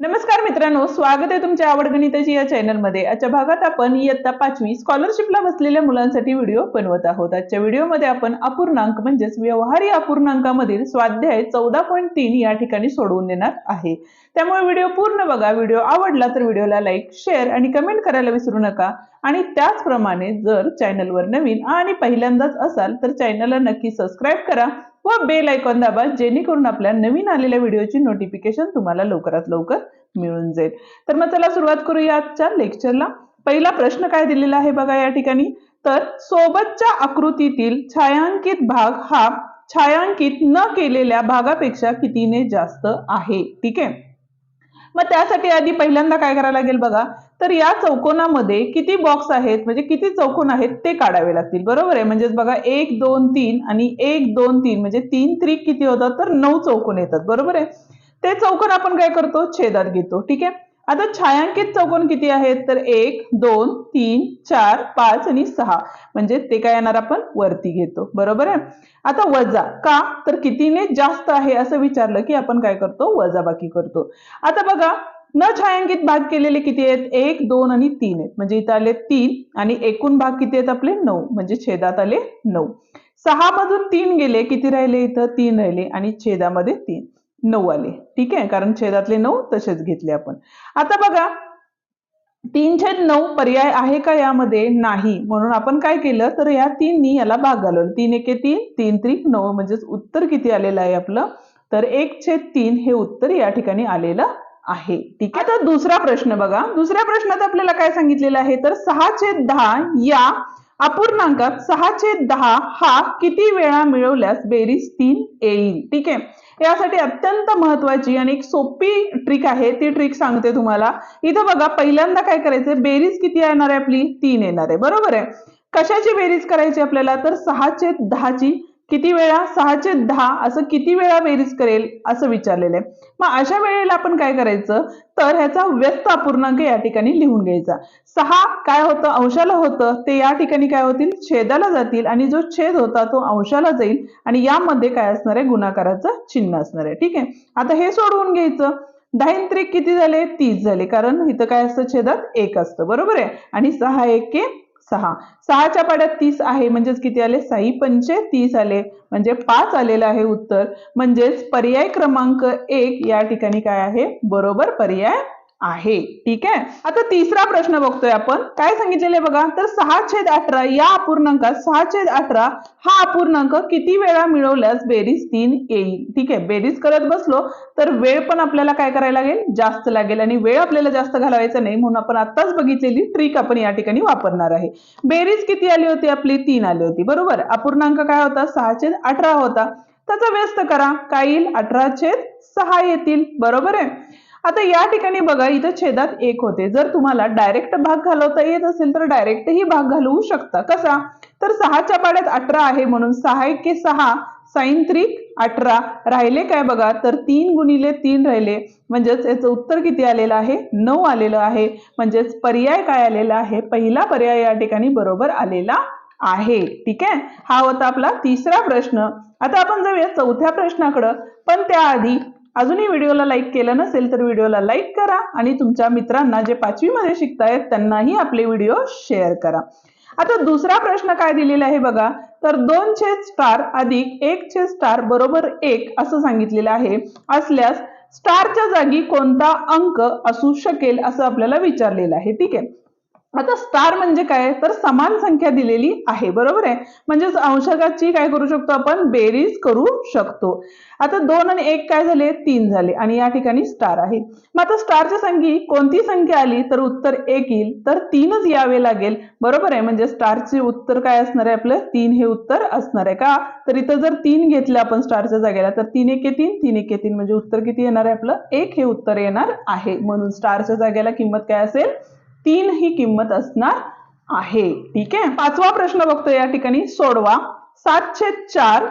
नमस्कार मित्रांनो स्वागत आहे तुमच्या आवड गणिताची या चॅनलमध्ये. आजच्या भागात आपण इयत्ता पाचवी स्कॉलरशिपला बसलेल्या मुलांसाठी व्हिडिओ बनवत आहोत. आजच्या व्हिडिओमध्ये आपण अपूर्णांक म्हणजेच व्यवहारी अपूर्णांकामधील स्वाध्याय चौदा पॉईंट तीन या ठिकाणी सोडवून देणार आहे. त्यामुळे व्हिडिओ पूर्ण बघा. व्हिडिओ आवडला तर व्हिडिओला लाईक शेअर आणि कमेंट करायला विसरू नका. आणि त्याचप्रमाणे जर चॅनलवर नवीन आणि पहिल्यांदाच असाल तर चॅनलला नक्की सबस्क्राईब करा व बेल आयकॉन दाबा जेणेकरून आपल्या नवीन आलेल्या व्हिडिओची नोटिफिकेशन तुम्हाला लवकरात लवकर मिळून जाईल. तर मग चला सुरुवात करूया आजच्या लेक्चरला पहिला प्रश्न काय दिलेला आहे बघा या ठिकाणी? तर सोबतच्या आकृतीतील छायांकित भाग हा छायांकित न केलेल्या भागापेक्षा कितीने जास्त आहे? ठीक आहे. मग त्यासाठी आधी पहिल्यांदा काय करायला लागेल बघा? तर या चौकोनामध्ये किती बॉक्स आहेत? म्हणजे किती चौकोन आहेत ते काढावे लागतील. बरोबर आहे? म्हणजेच बघा एक दोन तीन आणि एक दोन तीन म्हणजे तीन त्रिक किती होतात? तर नऊ चौकोन येतात. बरोबर आहे? ते चौकोन आपण काय करतो? छेदात घेतो. ठीक आहे? आता छायांकित चौकोन किती आहेत? तर एक दोन तीन चार पाच आणि सहा. म्हणजे ते काय येणार आपण? वरती घेतो. बरोबर आहे? आता वजा का? तर कितीने जास्त आहे? असं विचारलं की आपण काय करतो? वजा बाकी करतो. आता बघा न छायांकित भाग केलेले किती आहेत? एक दोन आणि तीन आहेत. म्हणजे इथं आले तीन आणि एकूण भाग किती आहेत आपले? नऊ. म्हणजे छेदात आले नऊ. सहा मधून तीन गेले किती राहिले इथं? तीन राहिले आणि छेदामध्ये तीन. नऊ आले. ठीक आहे? कारण छेदातले नऊ तसेच घेतले आपण. आता बघा तीन छेद नऊ पर्याय आहे का यामध्ये? नाही. म्हणून आपण काय केलं? तर या तीननी याला भाग घालवलं तीन एके तीन तीन त्रिक नऊ. म्हणजेच उत्तर किती आलेलं आहे आपलं? तर एक छेद तीन हे उत्तर या ठिकाणी आलेलं आहे. ठीक आहे? आता दुसरा प्रश्न बघा. दुसऱ्या प्रश्नात आपल्याला काय सांगितलेलं आहे? तर सहा छेद दहा या अपूर्णांकात सहा छेद दहा हा किती वेळा मिळवल्यास बेरीज तीन येईल? ठीक आहे? यासाठी अत्यंत महत्वाची आणि एक सोपी ट्रिक आहे. ती ट्रिक सांगते तुम्हाला. इथं बघा पहिल्यांदा काय करायचं? बेरीज किती येणार आहे आपली? तीन येणार आहे. बरोबर आहे? कशाची बेरीज करायची आपल्याला? तर सहाचे दहाची किती वेळा सहाचे दहा असं किती वेळा बेरीज करेल असं विचारलेलं आहे. मग अशा वेळेला आपण काय करायचं? तर ह्याचा व्यस्त अपूर्णांक या ठिकाणी लिहून घ्यायचा. सहा काय होतं? अंशाला होतं. ते या ठिकाणी काय होतील? छेदाला जातील आणि जो छेद होता तो अंशाला जाईल आणि यामध्ये काय असणार आहे? गुणाकाराचं चिन्ह असणार आहे. ठीक आहे? आता हे सोडवून घ्यायचं. दहा त्रिक किती झाले? तीस झाले. कारण इथं काय असतं? छेदात एक असतं. बरोबर आहे? आणि सहा एके सहा. सहाच्या पाड्यात तीस आहे म्हणजेच किती आले? साई पंचे तीस आले. म्हणजे पाच आलेलं आहे उत्तर. म्हणजेच पर्याय क्रमांक एक या ठिकाणी काय आहे? बरोबर पर्याय आहे. ठीक आहे? आता तिसरा प्रश्न बघतोय आपण. काय सांगितलेले बघा? तर सहा छेद अठरा या अपूर्णांकात सहा छेद अठरा हा अपूर्णांक किती वेळा मिळवल्यास बेरीज तीन येईल? ठीक आहे. बेरीज करत बसलो तर वेळ पण आपल्याला काय करायला लागेल? जास्त लागेल. आणि वेळ आपल्याला जास्त घालवायचा नाही म्हणून आपण आताच बघितलेली ट्रिक आपण या ठिकाणी वापरणार आहे. बेरीज किती आली होती? आपली तीन आली होती. बरोबर? अपूर्णांक काय होता? सहा छेद अठरा होता. त्याचा व्यस्त करा. काय येईल? अठरा छेद सहा येतील. बरोबर आहे? आता या ठिकाणी बघा इथं छेदात एक होते. जर तुम्हाला डायरेक्ट भाग घालवता येत असेल तर डायरेक्टही भाग घालवू शकता. कसा? तर सहाच्या पाड्यात अठरा आहे म्हणून सहा एके सहा साईन त्रिक अठरा. राहिले काय बघा? तर तीन गुणिले तीन राहिले. म्हणजेच याचं उत्तर किती आलेलं आहे? नऊ आलेलं आहे. म्हणजेच पर्याय काय आलेला आहे? पहिला पर्याय या ठिकाणी बरोबर आलेला आहे. ठीक आहे? हा होता आपला तिसरा प्रश्न. आता आपण जाऊया चौथ्या प्रश्नाकडं. पण त्याआधी अजूनही व्हिडिओला लाईक केलं नसेल तर व्हिडिओला लाईक करा आणि तुमच्या मित्रांना जे पाचवीमध्ये शिकतायत त्यांनाही आपले व्हिडिओ शेअर करा. आता दुसरा प्रश्न काय दिलेला आहे बघा? तर दोन छेद स्टार अधिक एक छेद स्टार बरोबर एक असं सांगितलेलं आहे. असल्यास स्टारच्या जागी कोणता अंक असू शकेल असं आपल्याला विचारलेलं आहे. ठीक आहे? आता स्टार म्हणजे काय? तर समान संख्या दिलेली आहे बरोबर आहे? म्हणजेच अंशकाची काय करू शकतो आपण? बेरीज करू शकतो. आता दोन आणि एक काय झाले? तीन झाले आणि या ठिकाणी स्टार आहे. मग आता स्टारच्या संख्ये कोणती संख्या आली? तर उत्तर एक येईल. तर तीनच यावे लागेल. बरोबर आहे? म्हणजे स्टारचे उत्तर काय असणार आहे आपलं? तीन हे उत्तर असणार आहे का? तर इथं जर तीन घेतलं आपण स्टारच्या जागेला तर तीन एके तीन तीन एके तीन. म्हणजे उत्तर किती येणार आहे आपलं? एक हे उत्तर येणार आहे. म्हणून स्टारच्या जागेला किंमत काय असेल? तीन ही किंमत असणार आहे. ठीक आहे? पाचवा प्रश्न बघतो या ठिकाणी. सोडवा. सातशे चार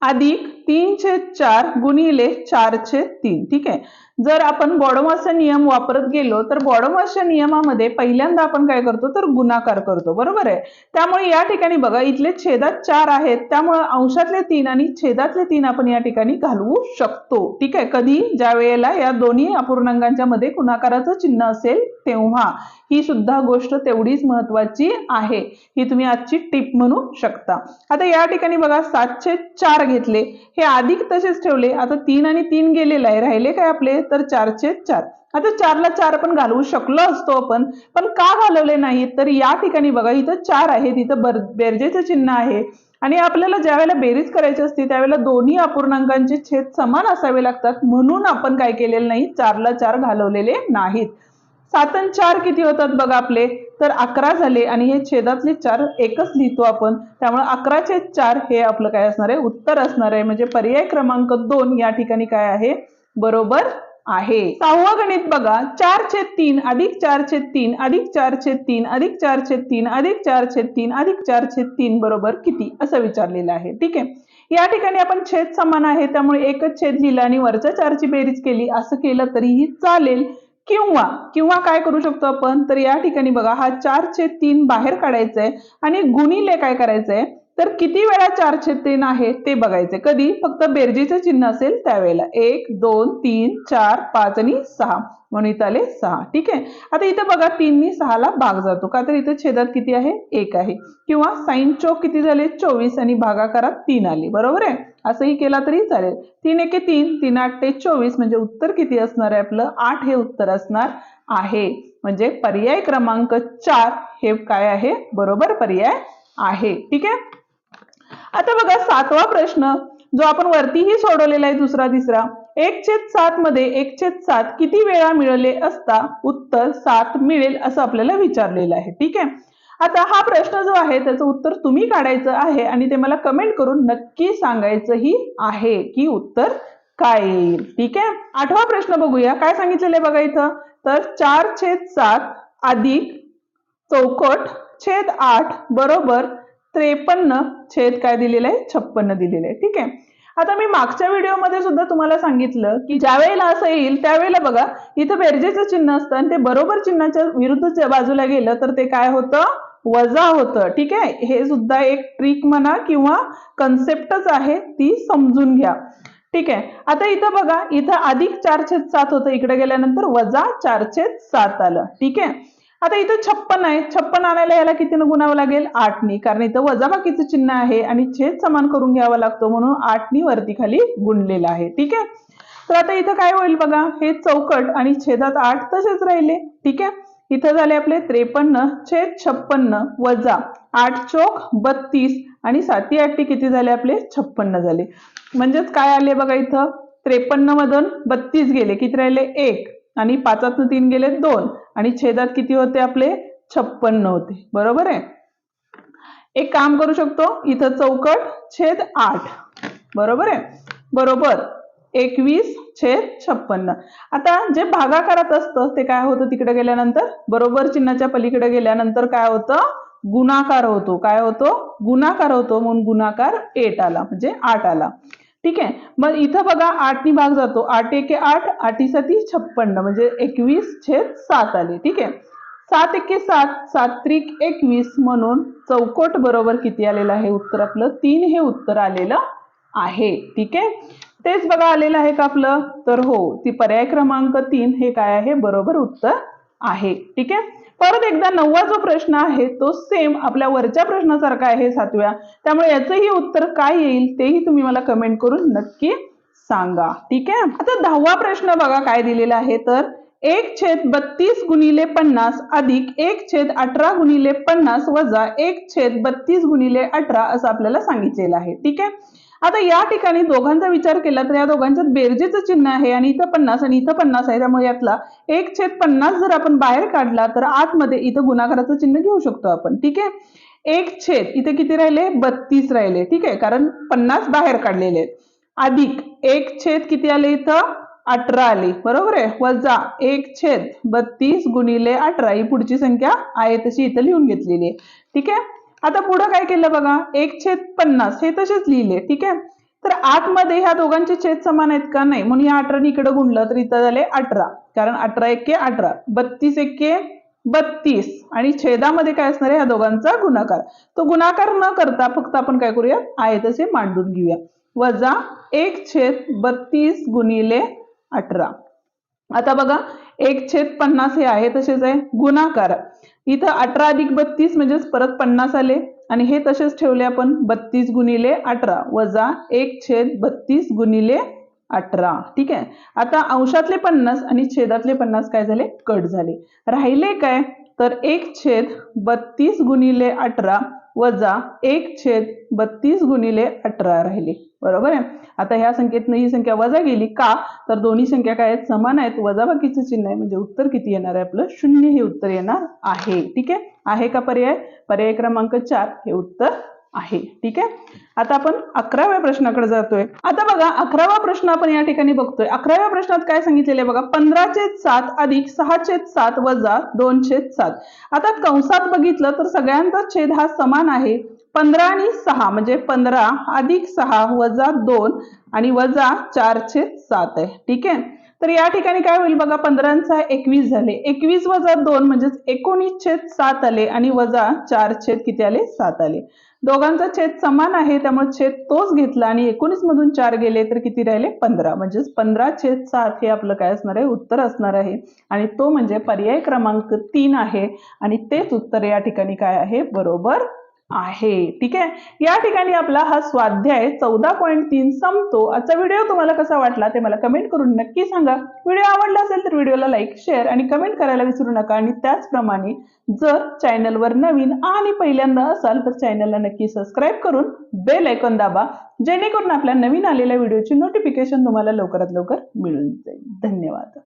अधिक तीन छेद चार गुणिले चार छेद तीन. ठीक आहे? जर आपण बॉडोमासचा नियम वापरत गेलो तर बॉडोमासच्या नियमामध्ये पहिल्यांदा आपण काय करतो तर गुणाकार करतो. बरोबर आहे? त्यामुळे या ठिकाणी बघा इथले छेदात चार आहेत. त्यामुळे अंशातले तीन आणि छेदातले तीन आपण या ठिकाणी घालवू शकतो. ठीक आहे? कधी ज्या वेळेला या दोन्ही अपूर्णांकांच्या मध्ये गुणाकाराचं चिन्ह असेल तेव्हा. ही सुद्धा गोष्ट तेवढीच महत्वाची आहे. ही तुम्ही आजची टिप म्हणू शकता. आता या ठिकाणी बघा सातशे चार घेतले. हे अधिक तसेच ठेवले. आता तीन आणि तीन गेलेलं आहे. राहिले काय आपले? तर चारचे चार. आता चारला चार पण घालवू शकलो असतो आपण पण का घालवले नाही? तर या ठिकाणी बघा इथं चार आहे तिथं बर बेरजेचं चिन्ह आहे. आणि आपल्याला ज्या वेळेला बेरीज करायची असते त्यावेळेला दोन्ही अपूर्णांकांचे छेद समान असावे लागतात. म्हणून आपण काय केलेलं नाही चारला चार घालवलेले नाहीत. सातन चार किती होतात बघा आपले? तर अकरा झाले आणि हे छेदातले चार एकच लिहितो आपण. त्यामुळे अकराचे चार हे आपलं काय असणार आहे? उत्तर असणार आहे. म्हणजे पर्याय क्रमांक दोन या ठिकाणी काय आहे? बरोबर आहे. सहावं गणित बघा. चार छेद तीन अधिक चार छेद तीन अधिक चार छेद तीन अधिक चार छेद तीन अधिक चार छेद तीन अधिक चार छेद तीन बरोबर किती? असं विचारलेलं आहे. ठीक आहे? या ठिकाणी आपण छेद समान आहे. त्यामुळे एकच छेद लिहिला आणि वरच्या चारची बेरीज केली. असं केलं तरीही चालेल. किंवा किंवा काय करू शकतो आपण? तर या ठिकाणी बघा हा चार तीन बाहेर काढायचा आहे आणि गुणिले काय करायचंय? तर किती वेळा चार तीन आहे ते बघायचे. कधी? फक्त बेरजेचं चिन्ह असेल त्यावेळेला. एक दोन तीन चार पाच आणि सहा. म्हणून इथं आले सहा. ठीक आहे? आता इथं बघा तीननी सहाला भाग जातो. का तर इथं छेदात किती आहे? एक आहे. किंवा साईन चौक किती झाले? चोवीस आणि भागाकारात तीन आले. बरोबर आहे? असंही केला तरी चालेल. तीन एके तीन तीन आठ ते चोवीस म्हणजे उत्तर किती असणार आहे आपलं? आठ हे उत्तर असणार आहे. म्हणजे पर्याय क्रमांक चार हे काय आहे? बरोबर पर्याय आहे. ठीक आहे? आता बघा सातवा प्रश्न जो आपण वरतीही सोडवलेला आहे दुसरा तिसरा एक छेद सात मध्ये एक छेद सात किती वेळा मिळाले असता उत्तर सात मिळेल असं आपल्याला विचारलेलं आहे. ठीक आहे? आता हा प्रश्न जो आहे त्याचं उत्तर तुम्ही काढायचं आहे आणि ते मला कमेंट करून नक्की सांगायचंही आहे की उत्तर काय येईल. ठीक आहे? आठवा प्रश्न बघूया. काय सांगितलेलं आहे बघा इथं? तर चार छेद सात अधिक चौकट छेद आठ बरोबर त्रेपन्न छेद काय दिलेलं आहे? छप्पन्न दिलेलं आहे. ठीक आहे? आता मी मागच्या व्हिडिओमध्ये सुद्धा तुम्हाला सांगितलं की ज्या वेळेला असं येईल त्यावेळेला बघा इथं बेरजेचं चिन्ह असतं आणि ते बरोबर चिन्हाच्या विरुद्धच्या बाजूला गेलं तर ते काय होतं? वजा होतं. ठीक आहे? हे सुद्धा एक ट्रिक म्हणा किंवा कन्सेप्टच आहे ती समजून घ्या. ठीक आहे? आता इथं बघा इथं अधिक चार छेद सात होतं. इकडे गेल्यानंतर वजा चार छेद सात आलं. ठीक आहे? आता इथं छप्पन आहे. छप्पन आणायला याला कितीनं गुणावं लागेल? आठनी. कारण इथं वजाबाकीचं चिन्ह आहे आणि छेद समान करून घ्यावा लागतो म्हणून आठनी वरती खाली गुणलेला आहे. ठीक आहे? तर आता इथं काय होईल बघा? हे चौकट आणि छेदात आठ तसेच राहिले. ठीक आहे? इथं झाले आपले त्रेपन्न छेद छप्पन्न वजा आठ चोक बत्तीस आणि साती आठी किती झाले आपले? छप्पन्न झाले. म्हणजेच काय आले बघा इथं? त्रेपन्न मधून बत्तीस गेले. किती राहिले? एक. आणि पाचातनं तीन गेले दोन. आणि छेदात किती होते आपले? छप्पन्न होते. बरोबर आहे? एक काम करू शकतो. इथं चौकट छेद आठ. बरोबर आहे? बरोबर. एकवीस छेद छप्पन्न. आता जे भागाकारात असतं ते काय होतं तिकडे गेल्यानंतर? बरोबर चिन्हाच्या पलीकडे गेल्यानंतर काय होतं? गुणाकार होतो. काय होतो? गुणाकार होतो. म्हणून गुणाकार एट आला. म्हणजे आठ आला. ठीक आहे? मग इथं बघा आठनी भाग जातो. आठ एके आठ आठीसाठी छप्पन्न म्हणजे एकवीस छेद सात आले. ठीक आहे? सात एके सात सात त्रिक एकवीस म्हणून चौकोट बरोबर किती आलेलं आहे? उत्तर आपलं तीन हे उत्तर आलेलं आहे. ठीक आहे? तेच बघा आलेलं आहे का आपलं? तर हो ती पर्याय क्रमांक तीन हे काय आहे? बरोबर उत्तर आहे. ठीक आहे? परत एकदा नववा जो प्रश्न आहे तो सेम आपल्या वरच्या प्रश्नासारखा आहे सातव्या. त्यामुळे याचंही उत्तर काय येईल तेही तुम्ही मला कमेंट करून नक्की सांगा. ठीक आहे? आता दहावा प्रश्न बघा काय दिलेला आहे. तर एक छेद बत्तीस गुणिले पन्नास अधिक एक छेद अठरा गुणिले पन्नास वजा एक छेद बत्तीस गुणिले अठरा असं आपल्याला सांगितलेलं आहे. ठीक आहे? आता या ठिकाणी दोघांचा विचार केला तर या दोघांच्यात बेरजेचं चिन्ह आहे आणि इथं पन्नास आणि इथं पन्नास आहे. त्यामुळे यातला एक छेद पन्नास जर आपण बाहेर काढला तर आतमध्ये इथं गुणाकाराचं चिन्ह घेऊ शकतो आपण. ठीक आहे? एक छेद. इथे किती राहिले? बत्तीस राहिले. ठीक आहे? कारण पन्नास बाहेर काढलेले आहेत. अधिक एक छेद किती आले इथं? अठरा आली. बरोबर आहे? वजा एक छेद बत्तीस गुणिले अठरा ही पुढची संख्या आहे तशी इथं लिहून घेतलेली आहे. ठीक आहे? आता पुढं काय केलं बघा? एक छेद पन्नास हे तसेच लिहिले ठीक आहे? तर आतमध्ये ह्या दोघांचे छेद समान आहेत का? नाही. म्हणून या अठराने इकडे गुणलं तर इथं झाले अठरा. कारण अठरा एके अठरा. बत्तीस एके बत्तीस. आणि छेदामध्ये काय असणार आहे? ह्या दोघांचा गुणाकार. तो गुणाकार न करता फक्त आपण काय करूया आहे तसे मांडून घेऊया. वजा एक छेद बत्तीस गुणिले अठरा. आता बघा एक छेद पन्नास हे आहे तसेच आहे गुणाकार. इथं अठरा अधिक बत्तीस म्हणजेच परत पन्नास आले. आणि हे तसेच ठेवले आपण बत्तीस गुणिले अठरा वजा एक छेद बत्तीस गुणिले अठरा. ठीक आहे? आता अंशातले पन्नास आणि छेदातले पन्नास काय झाले? कट झाले. राहिले काय? तर एक छेद बत्तीस गुणिले अठरा वजा एक छेद बत्तीस गुणिले अठरा राहिले. बरोबर आहे? आता ह्या संख्येतनं ही संख्या वजा गेली का? तर दोन्ही संख्या काय आहेत? समान आहेत. वजाबाकीचं चिन्ह आहे. म्हणजे उत्तर किती येणार आहे आपलं? शून्य हे उत्तर येणार आहे. ठीक आहे? आहे का पर्याय? पर्याय क्रमांक चार हे उत्तर आहे. ठीक आहे? आता आपण अकराव्या प्रश्नाकडे जातोय. आता बघा अकरावा प्रश्न आपण या ठिकाणी बघतोय. अकराव्या प्रश्नात काय सांगितलेलं आहे बघा? पंधरा सात अधिक सहा छेद सात वजा दोन छेद सात. आता कंसात बघितलं तर सगळ्यांचा छेद हा समान आहे. पंधरा आणि सहा म्हणजे पंधरा अधिक सहा वजा दोन आणि वजा चार छेद सात आहे. ठीक आहे? तर या ठिकाणी काय होईल बघा? पंधरांचा एकवीस झाले. एकवीस वजा दोन म्हणजेच एकोणीस छेद सात आले आणि वजा चार छेद किती आले? सात आले. दोघांचा छेद समान आहे त्यामुळे छेद तोच घेतला आणि एकोणीस मधून चार गेले तर किती राहिले? पंधरा. म्हणजेच पंधरा छेद सात हे आपलं काय असणार आहे? उत्तर असणार आहे. आणि तो म्हणजे पर्याय क्रमांक तीन आहे. आणि तेच उत्तर या ठिकाणी काय आहे? बरोबर आहे. ठीक आहे? या ठिकाणी आपला हा स्वाध्याय चौदा पॉईंट तीन संपतो. आजचा व्हिडिओ तुम्हाला कसा वाटला ते मला कमेंट करून नक्की सांगा. व्हिडिओ आवडला असेल तर व्हिडिओला लाईक शेअर आणि कमेंट करायला विसरू नका. आणि त्याचप्रमाणे जर चॅनलवर नवीन आणि पहिल्यांदा असाल तर चॅनलला नक्की सबस्क्राईब करून बेल ऐकून दाबा. जेणेकरून आपल्या नवीन आलेल्या व्हिडिओची नोटिफिकेशन तुम्हाला लवकरात लवकर मिळून जाईल. धन्यवाद.